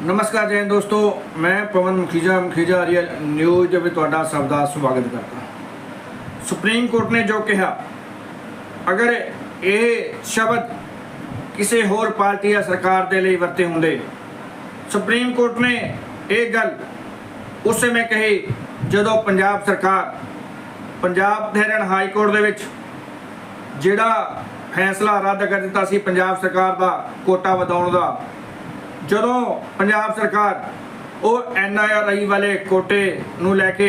ਨਮਸਕਾਰ ਜੈਨ ਦੋਸਤੋ, ਮੈਂ ਪਵਨ ਮੁਖੀਜਾ ਮੁਖੀਜਾ ਰੀਅਲ ਨਿਊਜ਼ ਦੇ ਵਿੱਚ ਤੁਹਾਡਾ ਸਭ ਦਾ ਸਵਾਗਤ ਕਰਦਾ ਸੁਪਰੀਮ ਕੋਰਟ ਨੇ ਜੋ ਕਿਹਾ, ਅਗਰ ਇਹ ਸ਼ਬਦ ਕਿਸੇ ਹੋਰ ਪਾਰਟੀ ਜਾਂ ਸਰਕਾਰ ਦੇ ਲਈ ਵਰਤੇ ਹੁੰਦੇ, ਸੁਪਰੀਮ ਕੋਰਟ ਨੇ ਇਹ ਗੱਲ ਉਸ ਸਮੇਂ ਕਹੀ ਜਦੋਂ ਪੰਜਾਬ ਸਰਕਾਰ, ਪੰਜਾਬ ਦੇ ਹਰਿਆਣਾ ਹਾਈ ਕੋਰਟ ਦੇ ਵਿੱਚ ਜਿਹੜਾ ਫੈਸਲਾ ਰੱਦ ਕਰ ਦਿੱਤਾ ਸੀ, ਪੰਜਾਬ ਸਰਕਾਰ ਦਾ ਕੋਟਾ ਵਧਾਉਣ ਦਾ ਜਦੋਂ ਪੰਜਾਬ ਸਰਕਾਰ ਉਹ ਐਨਆਰਆਈ ਵਾਲੇ ਕੋਟੇ ਨੂੰ ਲੈ ਕੇ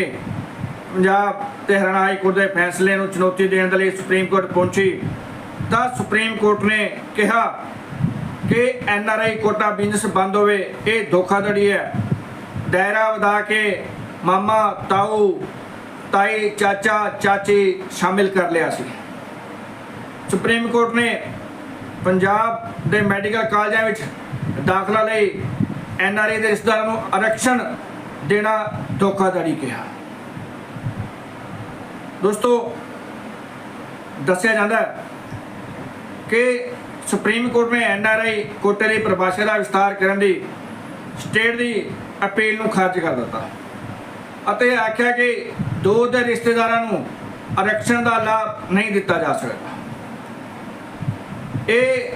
ਪੰਜਾਬ ਤੇ ਹਰਿਆਣਾ ਹਾਈ ਕੋਰਟ ਦੇ ਫੈਸਲੇ ਨੂੰ ਚੁਣੌਤੀ ਦੇਣ ਦੇ ਲਈ ਸੁਪਰੀਮ ਕੋਰਟ ਪਹੁੰਚੀ, ਤਾਂ ਸੁਪਰੀਮ ਕੋਰਟ ਨੇ ਕਿਹਾ ਕਿ ਐਨਆਰਆਈ ਕੋਟਾ ਬਿਜ਼ਨਸ ਬੰਦ ਹੋਵੇ, ਇਹ ਧੋਖਾਧੜੀ ਹੈ। ਦਾਇਰਾ ਵਧਾ ਕੇ ਮਾਮਾ, ਤਾਊ, ਤਾਈ, ਚਾਚਾ, ਚਾਚੀ ਸ਼ਾਮਿਲ ਕਰ ਲਿਆ ਸੀ। ਸੁਪਰੀਮ ਕੋਰਟ ਨੇ ਪੰਜਾਬ ਦੇ ਮੈਡੀਕਲ ਕਾਲਜਾਂ ਵਿੱਚ ਦਾਖਲਾ ਲਈ ਐਨ ਆਰ ਆਈ ਦੇ ਰਿਸ਼ਤੇਦਾਰਾਂ ਨੂੰ ਆਰਕਸ਼ਣ ਦੇਣਾ ਧੋਖਾਧੜੀ ਕਿਹਾ। ਦੋਸਤੋ, ਦੱਸਿਆ ਜਾਂਦਾ ਕਿ ਸੁਪਰੀਮ ਕੋਰਟ ਨੇ ਐਨ ਆਰ ਆਈ ਕੋਟੇ ਲਈ ਪਰਿਭਾਸ਼ਾ ਦਾ ਵਿਸਤਾਰ ਕਰਨ ਦੀ ਸਟੇਟ ਦੀ ਅਪੀਲ ਨੂੰ ਖਾਰਜ ਕਰ ਦਿੱਤਾ ਅਤੇ ਆਖਿਆ ਕਿ ਦੋ ਦੇ ਰਿਸ਼ਤੇਦਾਰਾਂ ਨੂੰ ਆਰਕਸ਼ਣ ਦਾ ਲਾਭ ਨਹੀਂ ਦਿੱਤਾ ਜਾ ਸਕਦਾ। ਇਹ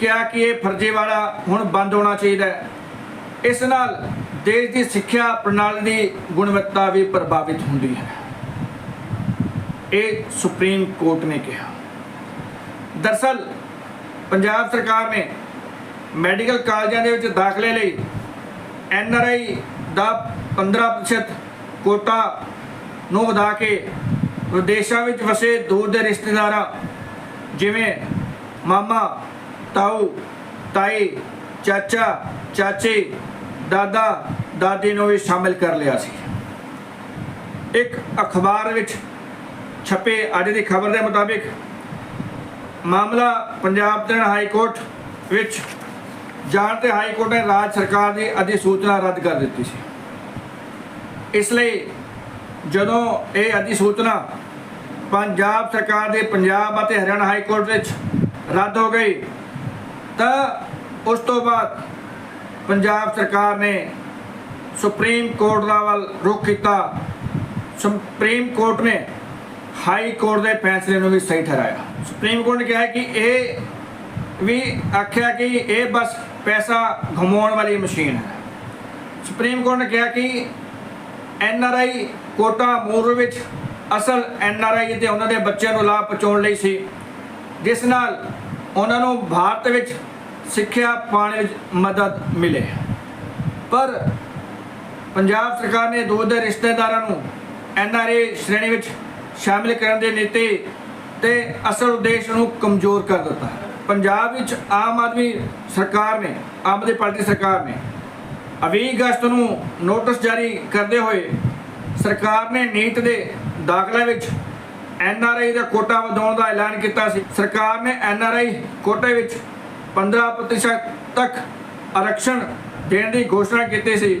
ਕਿਹਾ ਕਿ ਇਹ ਫਰਜ਼ੀਵਾੜਾ ਹੁਣ ਬੰਦ ਹੋਣਾ ਚਾਹੀਦਾ ਹੈ। ਇਸ ਨਾਲ ਦੇਸ਼ ਦੀ ਸਿੱਖਿਆ ਪ੍ਰਣਾਲੀ ਦੀ ਗੁਣਵੱਤਾ ਵੀ ਪ੍ਰਭਾਵਿਤ ਹੁੰਦੀ ਹੈ। ਇਹ ਸੁਪਰੀਮ ਕੋਰਟ ਨੇ ਕਿਹਾ। ਦਰਸਲ, ਪੰਜਾਬ ਸਰਕਾਰ ਨੇ ਮੈਡੀਕਲ ਕਾਲਜਾਂ ਦੇ ਵਿੱਚ ਦਾਖਲੇ ਲਈ ਐੱਨ ਆਰ ਆਈ ਦਾ 15% ਕੋਟਾ ਨੂੰ ਵਧਾ ਕੇ ਵਿਦੇਸ਼ਾਂ ਵਿੱਚ ਵਸੇ ਦੂਰ ਦੇ ਰਿਸ਼ਤੇਦਾਰਾਂ, ਜਿਵੇਂ ਮਾਮਾ ਤਾਊ ਤਾਈ ਚਾਚਾ, ਚਾਚੀ, ਦਾਦਾ, ਦਾਦੀ ਨੂੰ ਵੀ ਸ਼ਾਮਿਲ ਕਰ ਲਿਆ ਸੀ। ਇੱਕ ਅਖਬਾਰ ਵਿੱਚ ਛਪੇ ਅੱਜ ਦੀ ਖਬਰ ਦੇ ਮੁਤਾਬਿਕ ਮਾਮਲਾ ਪੰਜਾਬ ਦੇ ਹਾਈ ਕੋਰਟ ਵਿੱਚ ਜਾਣ ਤੇ ਹਾਈ ਕੋਰਟ ਨੇ ਰਾਜ ਸਰਕਾਰ ਦੀ ਅਧਿਸੂਚਨਾ ਰੱਦ ਕਰ ਦਿੱਤੀ ਸੀ। ਇਸ ਲਈ ਜਦੋਂ ਇਹ ਅਧਿਸੂਚਨਾ ਪੰਜਾਬ ਸਰਕਾਰ ਦੇ ਪੰਜਾਬ ਅਤੇ ਹਰਿਆਣਾ ਹਾਈ ਕੋਰਟ ਵਿੱਚ ਰੱਦ ਹੋ ਗਈ ਤਾਂ ਉਸ ਤੋਂ ਬਾਅਦ ਪੰਜਾਬ ਸਰਕਾਰ ਨੇ ਸੁਪਰੀਮ ਕੋਰਟ ਦਾ ਵੱਲ ਰੁਖ ਕੀਤਾ। ਸੁਪਰੀਮ ਕੋਰਟ ਨੇ ਹਾਈ ਕੋਰਟ ਦੇ ਫੈਸਲੇ ਨੂੰ ਵੀ ਸਹੀ ਠਹਿਰਾਇਆ। ਸੁਪਰੀਮ ਕੋਰਟ ਨੇ ਕਿਹਾ ਕਿ ਇਹ ਵੀ ਆਖਿਆ ਕਿ ਇਹ ਬਸ ਪੈਸਾ ਘਮਾਉਣ ਵਾਲੀ ਮਸ਼ੀਨ ਹੈ। ਸੁਪਰੀਮ ਕੋਰਟ ਨੇ ਕਿਹਾ ਕਿ ਐਨ ਆਰ ਆਈ ਕੋਟਾ ਮੂਰ ਵਿੱਚ ਅਸਲ ਐਨ ਆਰ ਆਈ ਤੇ ਉਹਨਾਂ ਦੇ ਬੱਚਿਆਂ ਨੂੰ ਲਾਭ ਪਹੁੰਚਾਉਣ ਲਈ ਸੀ, ਜਿਸ ਨਾਲ ਉਹਨਾਂ ਨੂੰ ਭਾਰਤ ਵਿੱਚ ਸਿੱਖਿਆ ਪਾਉਣ ਵਿੱਚ ਮਦਦ ਮਿਲੇ। ਪਰ ਪੰਜਾਬ ਸਰਕਾਰ ਨੇ ਦੋ ਦੇ ਰਿਸ਼ਤੇਦਾਰਾਂ ਨੂੰ ਐਨ ਆਰ ਆਈ ਸ਼੍ਰੇਣੀ ਵਿੱਚ ਸ਼ਾਮਿਲ ਕਰਨ ਦੇ ਨੀਤੀ ਤੇ ਅਸਲ ਉਦੇਸ਼ ਨੂੰ ਕਮਜ਼ੋਰ ਕਰ ਦਿੱਤਾ। ਪੰਜਾਬ ਵਿੱਚ ਆਮ ਆਦਮੀ ਸਰਕਾਰ ਨੇ, ਆਮ ਆਦਮੀ ਪਾਰਟੀ ਸਰਕਾਰ ਨੇ 20 ਅਗਸਤ ਨੂੰ ਨੋਟਿਸ ਜਾਰੀ ਕਰਦੇ ਹੋਏ ਸਰਕਾਰ ਨੇ ਨੀਤ ਦੇ ਦਾਖਲੇ ਵਿੱਚ N R I the quota ਵਧਾਉਣ ਦਾ ਐਲਾਨ ਕੀਤਾ ਸੀ। ਸਰਕਾਰ ਨੇ ਐਨ ਆਰ ਆਈ ਕੋਟੇ ਵਿੱਚ 15% ਤੱਕ ਆਰਕਸ਼ਣ ਦੇਣ ਦੀ ਘੋਸ਼ਣਾ ਕੀਤੀ ਸੀ।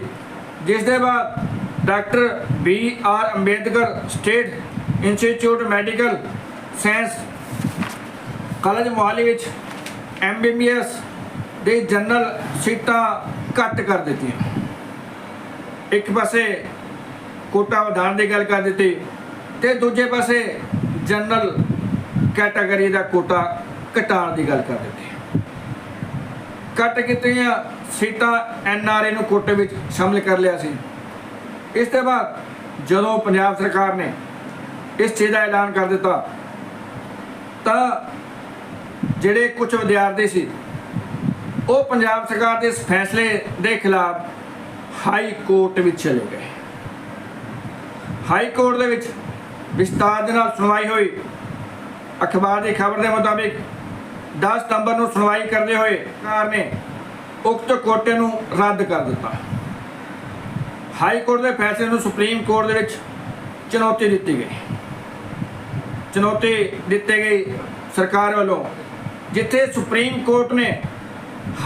ਜਿਸ ਦੇ ਬਾਅਦ doctor B R Ambedkar state institute medical science college Mohali ਵਿੱਚ ਐਮਬੀਬੀਐਸ ਦੇ ਜਨਰਲ ਸੀਟਾਂ ਘੱਟ ਕਰ ਦਿੱਤੀਆਂ। ਇੱਕ ਪਾਸੇ ਕੋਟਾ ਵਧਾਉਣ ਦੀ ਗੱਲ ਕਰ ਦਿੱਤੀ। ਤੇ ਦੂਜੇ ਪਾਸੇ ਜਨਰਲ ਕੈਟਾਗਰੀ ਦਾ ਕੋਟਾ ਘਟਾਉਣ ਦੀ ਗੱਲ ਕਰ ਦਿੱਤੀ। ਕੱਟ ਕੀਤੀਆਂ ਸੀਟਾਂ ਐਨਆਰਏ ਨੂੰ ਕੋਟੇ ਵਿੱਚ ਸ਼ਾਮਲ ਕਰ ਲਿਆ ਸੀ। ਇਸ ਤੋਂ ਬਾਅਦ ਜਦੋਂ ਪੰਜਾਬ ਸਰਕਾਰ ਨੇ ਇਸ ਚੀਜ਼ ਦਾ ਐਲਾਨ ਕਰ ਦਿੱਤਾ, ਤਾਂ ਜਿਹੜੇ ਕੁਝ ਵਿਦਿਆਰਥੀ ਸੀ, ਉਹ ਪੰਜਾਬ ਸਰਕਾਰ ਦੇ ਇਸ ਫੈਸਲੇ ਦੇ ਖਿਲਾਫ ਹਾਈ ਕੋਰਟ ਵਿੱਚ ਚਲੇ ਗਏ। ਹਾਈ ਕੋਰਟ ਦੇ ਵਿੱਚ ਵਿਸਤਾਰ ਦੇ ਨਾਲ ਸੁਣਵਾਈ ਹੋਈ। ਅਖਬਾਰ ਦੀ ਖਬਰ ਦੇ ਮੁਤਾਬਿਕ 10 ਸਤੰਬਰ ਨੂੰ ਸੁਣਵਾਈ ਕਰਦੇ ਹੋਏ ਸਰਕਾਰ ਨੇ ਉਕਤ ਕੋਟੇ ਨੂੰ ਰੱਦ ਕਰ ਦਿੱਤਾ। ਹਾਈ ਕੋਰਟ ਦੇ ਫੈਸਲੇ ਨੂੰ ਸੁਪਰੀਮ ਕੋਰਟ ਦੇ ਵਿੱਚ ਚੁਣੌਤੀ ਦਿੱਤੀ ਗਈ। ਚੁਣੌਤੀ ਦਿੱਤੀ ਗਈ ਸਰਕਾਰ ਵੱਲੋਂ, ਜਿੱਥੇ ਸੁਪਰੀਮ ਕੋਰਟ ਨੇ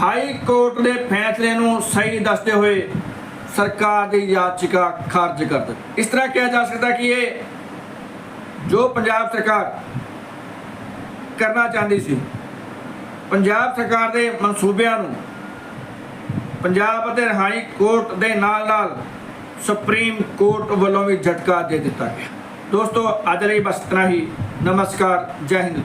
ਹਾਈ ਕੋਰਟ ਦੇ ਫੈਸਲੇ ਨੂੰ ਸਹੀ ਦੱਸਦੇ ਹੋਏ ਸਰਕਾਰ ਦੀ ਯਾਚਿਕਾ ਖਾਰਜ ਕਰ ਦਿੱਤੀ। ਇਸ ਤਰ੍ਹਾਂ ਕਿਹਾ ਜਾ ਸਕਦਾ ਕਿ ਇਹ ਜੋ ਪੰਜਾਬ ਸਰਕਾਰ ਕਰਨਾ ਚਾਹੁੰਦੀ ਸੀ, ਪੰਜਾਬ ਸਰਕਾਰ ਦੇ ਮਨਸੂਬਿਆਂ ਨੂੰ ਪੰਜਾਬ ਅਤੇ ਹਾਈ ਕੋਰਟ ਦੇ ਨਾਲ-ਨਾਲ ਸੁਪਰੀਮ ਕੋਰਟ ਵੱਲੋਂ ਵੀ ਝਟਕਾ ਦੇ ਦਿੱਤਾ ਗਿਆ। ਦੋਸਤੋ, ਅੱਜ ਲਈ ਬਸ ਇਤਨਾ ਹੀ। ਨਮਸਕਾਰ, ਜੈ ਹਿੰਦ।